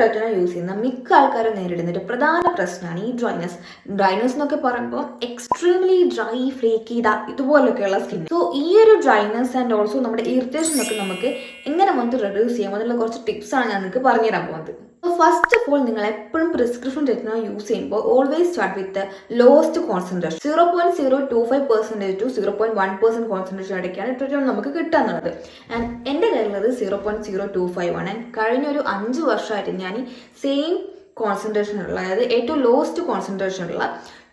ട്രെറ്റന use ചെയ്യുന്ന മിക്ക ആൾക്കാരും നേരിടുന്ന ഒരു പ്രധാന പ്രശ്നമാണ് ഈ ഡ്രൈനസ് ഡ്രൈനസ് എന്നൊക്കെ പറയുമ്പോൾ എക്സ്ട്രീംലി ഡ്രൈ ഫ്ലേക്കി ഇതാ ഇതുപോലൊക്കെയുള്ള സ്കിൻ സോ ഈ ഒരു ഡ്രൈനസ് ആൻഡ് ഓൾസോ നമ്മുടെ ഇറിറ്റേഷൻ ഒക്കെ നമുക്ക് എങ്ങനെ വന്നിട്ട് റെഡ്യൂസ് ചെയ്യാം? അതിനുള്ള കുറച്ച് ടിപ്സാണ് ഞാൻ നിങ്ങൾക്ക് പറഞ്ഞുതരാൻ പോകുന്നത്. ഫസ്റ്റ് ഓഫ് ഓൾ നിങ്ങൾ എപ്പോഴും പ്രിസ്ക്രിപ്ഷൻ ടെക്നോ യൂസ് ചെയ്യുമ്പോൾ always start with lowest concentration zero point zero two five percentage to zero point one percent concentration ഇടയ്ക്കാണ് ട്രിറ്റോൺ നമുക്ക് കിട്ടാന്നുള്ളത് ആൻഡ് എന്റെ കയ്യിലുള്ളത് zero point zero two five ആണ്. ആൻഡ് കഴിഞ്ഞ ഒരു അഞ്ച് വർഷമായിട്ട് ഞാൻ സെയിം കോൺസെൻട്രേഷൻ ഉള്ള അതായത് ഏറ്റവും ലോസ്റ്റ് കോൺസെൻട്രേഷൻ ഉള്ള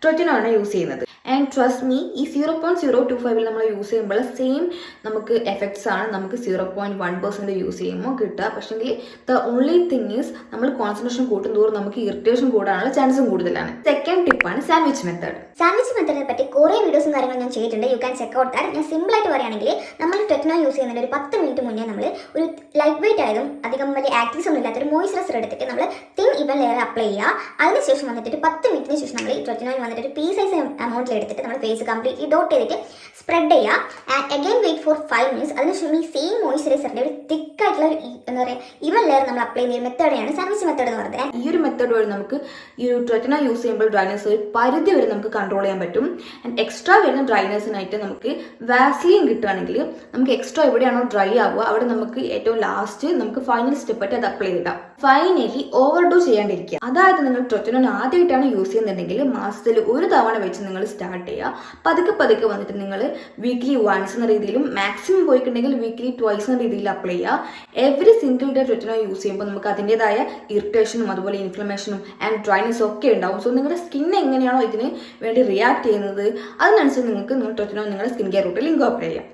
ട്രെറ്റിനാണ് യൂസ് ചെയ്യുന്നത്. ആൻഡ് ട്രസ്റ്റ് മീ ഈ സീറോ പോയിന്റ് സീറോ ടു ഫൈവിൽ നമ്മൾ യൂസ് ചെയ്യുമ്പോൾ സെയിം നമുക്ക് എഫക്ട്സ് ആണ് നമുക്ക് zero point one percent use ചെയ്യുമ്പോൾ കിട്ടുക. പക്ഷേങ്കിൽ ദ ഓൺലി തിങ് ഈസ് നമ്മൾ കോൺസെൻട്രേഷൻ കൂട്ടും തോറും നമുക്ക് ഇറിറ്റേഷൻ കൂടാനുള്ള ചാൻസും കൂടുതലാണ്. സെക്കൻഡ് ടിപ്പാണ് സാൻഡ്വിച്ച് മെത്തേഡ് സാൻഡ്വിച്ച് മെത്തേഡിനെ പറ്റി കുറേ വീഡിയോസും കാര്യങ്ങളും ഞാൻ ചെയ്തിട്ടുണ്ട്. You can check out that ഞാൻ സിമ്പിൾ ആയിട്ട് പറയുകയാണെങ്കിൽ നമ്മൾ ടെക്നോ യൂസ് ചെയ്യുന്നതിന് ഒരു പത്ത് മിനിറ്റ് മുന്നേ നമ്മൾ ഒരു ലൈറ്റ് വെയിറ്റ് ആയതും അധികം വലിയ ആക്റ്റീവ്സ് ഒന്നും ഇല്ലാത്ത ഒരു മോയ്സ്ചറൈസർ എടുത്തിട്ട് നമ്മൾ തിൻ ഇവൻ ലെയർ അപ്ലൈ ചെയ്യുക. അതിനുശേഷം വന്നിട്ട് ഒരു പത്ത് മിനിറ്റിന് ശേഷം നമ്മൾ ഈ ടെക്നോയിൽ വന്നിട്ട് ഒരു പീ സൈസ് എമൗണ്ടിൽ എടുത്തിട്ട് നമ്മൾ ഫേസ് കംപ്ലീറ്റ്ലി ഡോട്ട് ചെയ്തിട്ട് സ്പ്രെഡ് ചെയ്യുക. And again wait for five minutes അതിനുശേഷം ഈ സെയിം മോയ്സ്ചറൈസറിന്റെ ഒരു തിക്ക് ആയിട്ടുള്ള ഒരു എന്താ പറയുക ഇവൻ ലെയർ നമ്മൾ അപ്ലൈ ചെയ്യുന്ന മെത്തേഡാണ് സർവീസ് മെത്തേഡ് എന്ന് പറയുന്നത് ഈ ഒരു മെത്തേഡ് വഴി നമുക്ക് ഈ ഒരു ട്രെറ്റന യൂസ് ചെയ്യുമ്പോൾ ഡ്രൈനസ് ഒരു പരിധി വരെ നമുക്ക് കൺട്രോൾ ചെയ്യാൻ പറ്റും. ആൻഡ് എക്സ്ട്രാ വരുന്ന ഡ്രൈനസിനായിട്ട് നമുക്ക് വാസ്ലിൻ കിട്ടുകയാണെങ്കിൽ നമുക്ക് എക്സ്ട്രാ എവിടെയാണോ ഡ്രൈ ആവുക അവിടെ നമുക്ക് ഏറ്റവും ലാസ്റ്റ് നമുക്ക് ഫൈനൽ സ്റ്റെപ്പ് ആയിട്ട് അത് അപ്ലൈ ചെയ്തിടാം ഫൈനലി ഓവർ ഡോ ചെയ്യാണ്ടിരിക്കുക. അതായത് നിങ്ങൾ ട്രെറ്റനോൺ ആദ്യമായിട്ടാണ് യൂസ് ചെയ്യുന്നുണ്ടെങ്കിൽ മാസത്തിൽ ഒരു തവണ വെച്ച് നിങ്ങൾ സ്റ്റാർട്ട് ചെയ്യുക. പതുക്കെ പതുക്കെ വന്നിട്ട് നിങ്ങൾ വീക്ക്ലി വൺസ് എന്ന രീതിയിലും മാക്സിമം പോയിട്ടുണ്ടെങ്കിൽ വീക്ക്ലി ട്വൈസ് എന്ന രീതിയിൽ അപ്ലൈ ചെയ്യുക. Every single day retinol use ചെയ്യുമ്പോൾ നമുക്ക് അതിന്റെതായ ഇറിറ്റേഷനും അതുപോലെ ഇൻഫ്ലമേഷനും ആൻഡ് ഡ്രൈനെസ് ഒക്കെ ഉണ്ടാവും. സോ നിങ്ങളുടെ സ്കിൻ എങ്ങനെയാണോ ഇതിന് വേണ്ടി റിയാക്ട് ചെയ്യുന്നത് അതിനനുസരിച്ച് നിങ്ങൾക്ക് നിങ്ങൾ റെറ്റിനോ നിങ്ങളുടെ സ്കിൻ കെയർ റൂട്ടിൽ ഇൻകോപ്പറേറ്റ് ചെയ്യാം.